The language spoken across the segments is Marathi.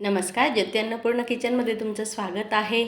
नमस्कार ज्योती अन्नपूर्ण किचनमध्ये तुमचं स्वागत आहे.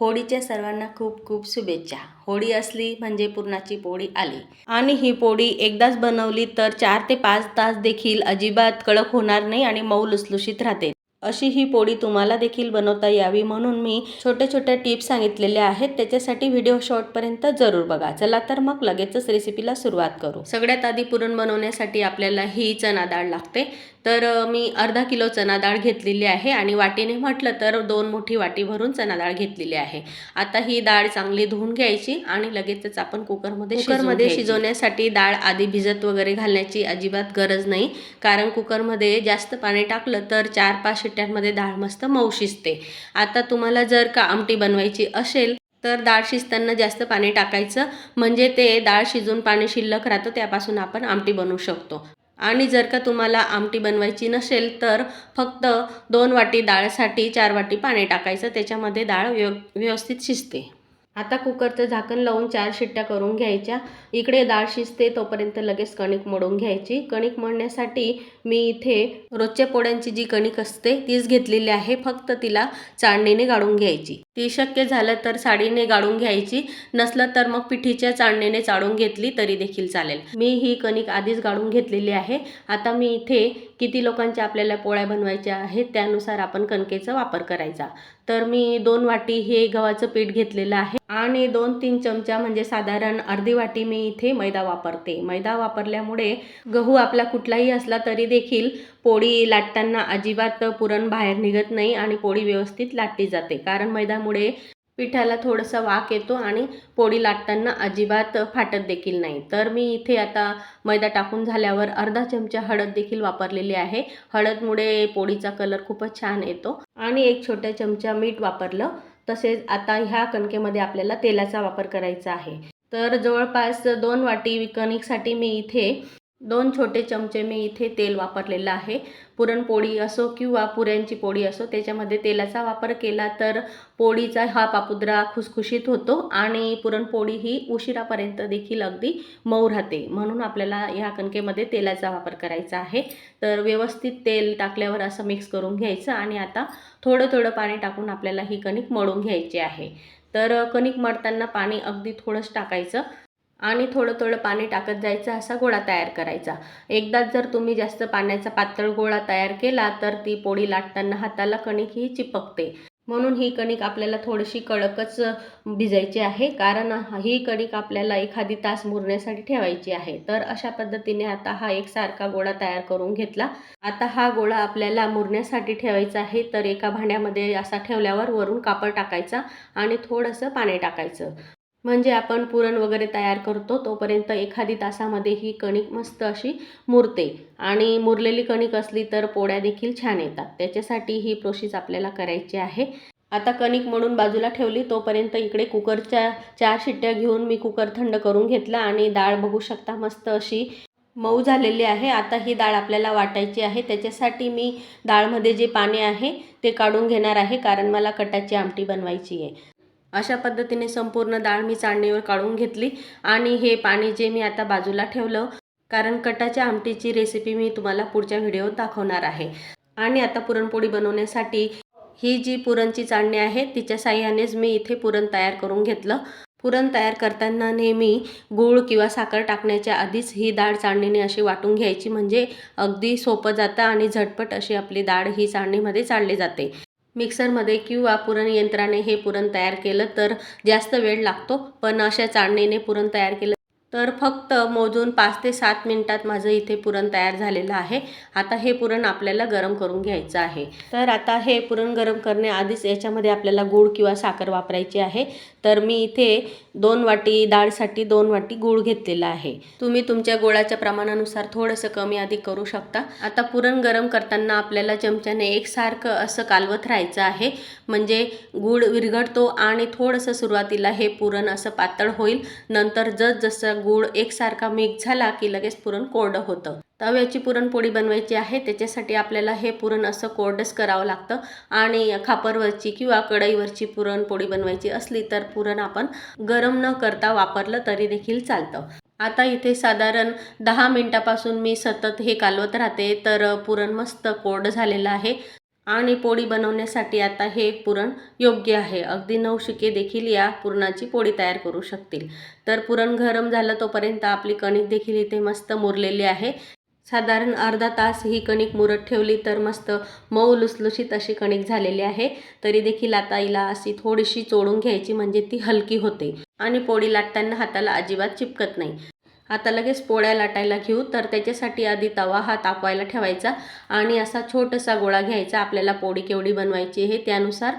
होळीच्या सर्वांना खूप खूप शुभेच्छा. होळी असली म्हणजे पुरणाची पोळी आली. आणि ही पोळी एकदाच बनवली तर चार ते पाच तास देखील अजिबात कडक होणार नाही आणि मऊ लुसलुशीत राहते. अशी ही पोळी तुम्हाला देखील बनवता यावी म्हणून मी छोट्या छोट्या टिप्स सांगितलेल्या आहेत. त्याच्यासाठी व्हिडिओ शॉर्टपर्यंत जरूर बघा. चला तर मग लगेचच रेसिपीला सुरुवात करू. सगळ्यात आधी पुरण बनवण्यासाठी आपल्याला ही चणा डाळ लागते. तर मी अर्धा किलो चणा डाळ घेतलेली आहे आणि वाटीने म्हटलं तर दोन मोठी वाटी भरून चणा डाळ घेतलेली आहे. आता ही डाळ चांगली धुवून घ्यायची आणि लगेचच आपण कुकरमध्ये कुकरमध्ये शिजवण्यासाठी डाळ आधी भिजत वगैरे घालण्याची अजिबात गरज नाही. कारण कुकरमध्ये जास्त पाणी टाकलं तर चार पाच शिट्ट्यांमध्ये डाळ मस्त मऊ शिजते. आता तुम्हाला जर का आमटी बनवायची असेल तर डाळ शिजताना जास्त पाणी टाकायचं. म्हणजे ते डाळ शिजून पाणी शिल्लक राहतं त्यापासून आपण आमटी बनवू शकतो. आणि जर का तुम्हाला आमटी बनवायची नसेल तर फक्त दोन वाटी डाळसाठी चार वाटी पाणी टाकायचं. त्याच्यामध्ये डाळ व्यव व्यवस्थित शिजते. आता कुकरचं झाकण लावून चार शिट्ट्या करून घ्यायच्या. इकडे डाळ शिजते तोपर्यंत लगेच कणिक मळून घ्यायची. कणिक मळण्यासाठी मी इथे रोजच्या पोळ्यांची जी कणिक असते तीच घेतलेली आहे. फक्त तिला चाळणीने गाळून घ्यायची. ती शक्य झालं तर साडीने गाळून घ्यायची नसलं तर मग पिठीच्या चाळणीने चाळून घेतली तरी देखील चालेल. मी ही कणिक आधीच गाळून घेतलेली आहे. आता मी इथे किती लोकांच्या आपल्याला पोळ्या बनवायच्या आहेत त्यानुसार आपण कणकेचा वापर करायचा. तर मी दोन वाटी हे गव्हाचं पीठ घेतलेलं आहे आणि दोन तीन चमचा म्हणजे साधारण अर्धी वाटी मी इथे मैदा वापरते. मैदा वापरल्यामुळे गहू आपला कुठलाही असला तरी देखील पोळी लाटताना अजिबात पुरण बाहेर निघत नाही आणि पोळी व्यवस्थित लाटली जाते. कारण मैदामुळे पिठाला थोडासा वाक येतो आणि पोळी लाटताना अजिबात फाटत देखील नाही. तर मी इथे आता मैदा टाकून झाल्यावर अर्धा चमचा हळद देखील वापरलेली आहे. हळदमुळे पोळीचा कलर खूपच छान येतो. आणि एक छोट्या चमचा मीठ वापरलं. तसेच आता ह्या कणकेमध्ये आपल्याला तेलाचा वापर करायचा आहे. तर जवळपास दोन वाटी कणिकसाठी मी इथे दोन छोटे चमचे मी इथे तेल वापरलेलं आहे. पुरणपोळी असो किंवा पुऱ्यांची पोळी असो त्याच्यामध्ये तेलाचा वापर केला तर पोळीचा हा पापुद्रा खुसखुशीत होतो आणि पुरणपोळी ही उशिरापर्यंत देखील अगदी मऊ राहते. म्हणून आपल्याला ह्या कणकेमध्ये तेलाचा वापर करायचा आहे. तर व्यवस्थित तेल टाकल्यावर असं मिक्स करून घ्यायचं आणि आता थोडं थोडं पाणी टाकून आपल्याला ही कणिक मळून घ्यायची आहे. तर कणिक मळताना पाणी अगदी थोडंच टाकायचं. आणि थोडं थोडं पाणी टाकत जायचं असा गोळा तयार करायचा. एकदाच जर तुम्ही जास्त पाण्याचा पातळ गोळा तयार केला तर ती पोळी लाटताना हाताला कणिक ही चिपकते. म्हणून ही कणिक आपल्याला थोडीशी कडकच भिजायची आहे कारण ही कणिक आपल्याला एखादी तास मुरण्यासाठी ठेवायची आहे. तर अशा पद्धतीने आता हा एकसारखा गोळा तयार करून घेतला. आता हा गोळा आपल्याला मुरण्यासाठी ठेवायचा आहे तर एका भांड्यामध्ये असा ठेवल्यावर वरून कापड टाकायचा आणि थोडंसं पाणी टाकायचं. म्हणजे आपण पुरण वगैरे तयार करतो तोपर्यंत एखादी तासामध्ये ही कणिक मस्त अशी मुरते. आणि मुरलेली कणिक असली तर पोळ्या देखील छान येतात. त्याच्यासाठी ही प्रोसेस आपल्याला करायची आहे. आता कणिक म्हणून बाजूला ठेवली तोपर्यंत इकडे कुकरच्या चार शिट्ट्या घेऊन मी कुकर थंड करून घेतला आणि डाळ बघू शकता मस्त अशी मऊ झालेली आहे. आता ही डाळ आपल्याला वाटायची आहे. त्याच्यासाठी मी डाळमध्ये जे पाणी आहे ते काढून घेणार आहे कारण मला कटाची आमटी बनवायची आहे. अशा पद्धतीने संपूर्ण डाळ मी चाळणीवर काढून घेतली आणि हे पाणी जे मी आता बाजूला ठेवलं कारण कटाच्या आमटीची रेसिपी मी तुम्हाला पुढच्या व्हिडिओत दाखवणार आहे. आणि आता पुरणपोळी बनवण्यासाठी ही जी पुरणची चाळणी आहे तिच्या साह्यानेच मी इथे पुरण तयार करून घेतलं. पुरण तयार करताना नेहमी गूळ किंवा साखर टाकण्याच्या आधीच ही डाळ चाळणीने अशी वाटून घ्यायची म्हणजे अगदी सोपं जातं आणि झटपट अशी आपली डाळ ही चाळणीमध्ये चाळली जाते. मिक्सरमध्ये किंवा पुरण यंत्राने हे पुरण तयार केलं तर जास्त वेळ लागतो. पण अशा चाळणीने पुरण तयार केलं तर फक्त मोजून पाच ते सात मिनटात माझं इथे पुरण तयार झालेलं आहे. आता हे पुरण आपल्याला गरम करून घ्यायचं आहे. तर आता हे पुरण गरम करण्याआधीच याच्यामध्ये आपल्याला गूळ किंवा साखर वापरायची आहे. तर मी इथे दोन वाटी डाळसाठी दोन वाटी गूळ घेतलेला आहे. तुम्ही तुमच्या गोळाच्या प्रमाणानुसार थोडंसं कमी अधिक करू शकता. आता पुरण गरम करताना आपल्याला चमच्याने एकसारखं असं कालवत राहायचं आहे. म्हणजे गूळ विरघडतो आणि थोडंसं सुरुवातीला हे पुरण असं पातळ होईल. नंतर जसजसं गूळ एकसारखा मिक्स झाला की लगेच पुरण कोरडं होतं. तव्याची पुरणपोळी बनवायची आहे त्याच्यासाठी आपल्याला हे पुरण असं कोरडंच करावं लागतं. आणि खापरवरची किंवा कढईवरची पुरणपोळी बनवायची असली तर पुरण आपण गरम न करता वापरलं तरी देखील चालतं. आता इथे साधारण दहा मिनटापासून मी सतत हे कालवत राहते तर पुरण मस्त कोरडं झालेलं आहे. आणि पोळी बनवण्यासाठी आता हे पुरण योग्य आहे. अगदी नवशिके देखील या पुरणाची पोळी तयार करू शकतील. तर पुरण गरम झालं तोपर्यंत आपली कणिक देखील इथे मस्त मुरलेली आहे. साधारण अर्धा तास ही कणिक मुरत ठेवली तर मस्त मऊ लुसलुशीत अशी कणिक झालेली आहे. तरी देखील आता हिला अशी थोडीशी चोळून घ्यायची म्हणजे ती हलकी होते आणि पोळी लाटताना हाताला अजिबात चिपकत नाही. आता लगेच पोळ्या लाटायला घेऊ. तर त्याच्यासाठी आधी तवा हा तापवायला ठेवायचा आणि असा छोटासा गोळा घ्यायचा. आपल्याला पोळी केवढी बनवायची हे त्यानुसार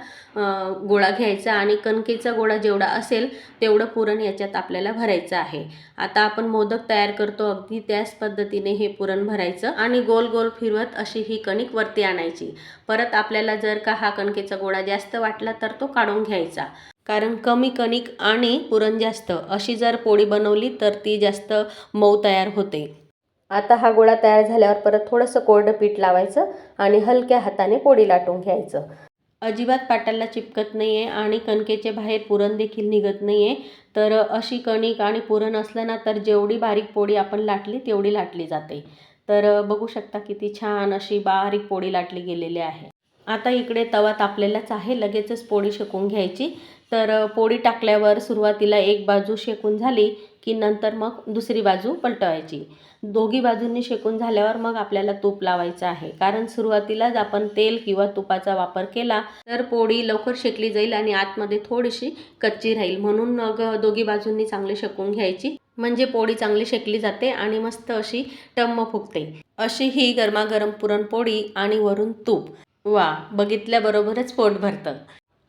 गोळा घ्यायचा आणि कणकेचा गोळा जेवढा असेल तेवढं पुरण याच्यात आपल्याला भरायचं आहे. आता आपण मोदक तयार करतो. अगदी त्याच पद्धतीने हे पुरण भरायचं आणि गोल गोल फिरवत अशी ही कणिक वरती आणायची. परत आपल्याला जर का हा कणकेचा गोळा जास्त वाटला तर तो काढून घ्यायचा. कारण कमी कणिक आणि पुरण जास्त. अशी जर पोळी बनवली तर ती जास्त मऊ तयार होते. आता हा गोळा तयार झाल्यावर परत थोडंसं कोरडं पीठ लावायचं आणि हलक्या हाताने पोळी लाटून घ्यायचं. अजिबात पाटाला चिपकत नाही आहे आणि कणकेचे बाहेर पुरण देखील निघत नाही आहे तर अशी कणिक आणि पुरण असलं ना तर जेवढी बारीक पोळी आपण लाटली तेवढी लाटली जाते. तर बघू शकता किती छान अशी बारीक पोळी लाटली गेलेली आहे. आता इकडे तवा तापलेलाच आहे. लगेचच पोळी शेकून घ्यायची. तर पोळी टाकल्यावर सुरुवातीला एक बाजू शेकून झाली की नंतर मग दुसरी बाजू पलटवायची. दोघी बाजूंनी शेकून झाल्यावर मग आपल्याला तूप लावायचं आहे. कारण सुरुवातीलाच आपण तेल किंवा तुपाचा वापर केला तर पोळी लवकर शेकली जाईल आणि आतमध्ये थोडीशी कच्ची राहील. म्हणून मग दोघी बाजूंनी चांगली शेकून घ्यायची. म्हणजे पोळी चांगली शेकली जाते आणि मस्त अशी टम्म फुगते. अशी ही गरमागरम पुरणपोळी आणि वरून तूप. वा बघितल्याबरोबरच पोट भरतं.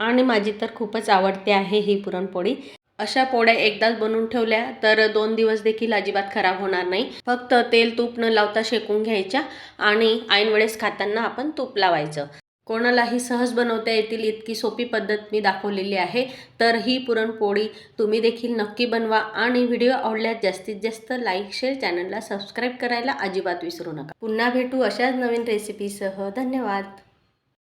आणि माझी तर खूपच आवडते आहे ही पुरणपोळी. अशा पोळ्या एकदाच बनवून ठेवल्या तर दोन दिवस देखील अजिबात खराब होणार नाही. फक्त तेल तूप न लावता शेकून घ्यायच्या आणि ऐन वेळेस खाताना आपण तूप लावायचं. कोणालाही सहज बनवता येतील इतकी सोपी पद्धत मी दाखवलेली आहे. तर ही पुरणपोळी तुम्ही देखील नक्की बनवा आणि व्हिडिओ आवडल्यास जास्तीत जास्त लाईक शेअर चॅनलला सबस्क्राईब करायला अजिबात विसरू नका. पुन्हा भेटू अशाच नवीन रेसिपीसह. धन्यवाद.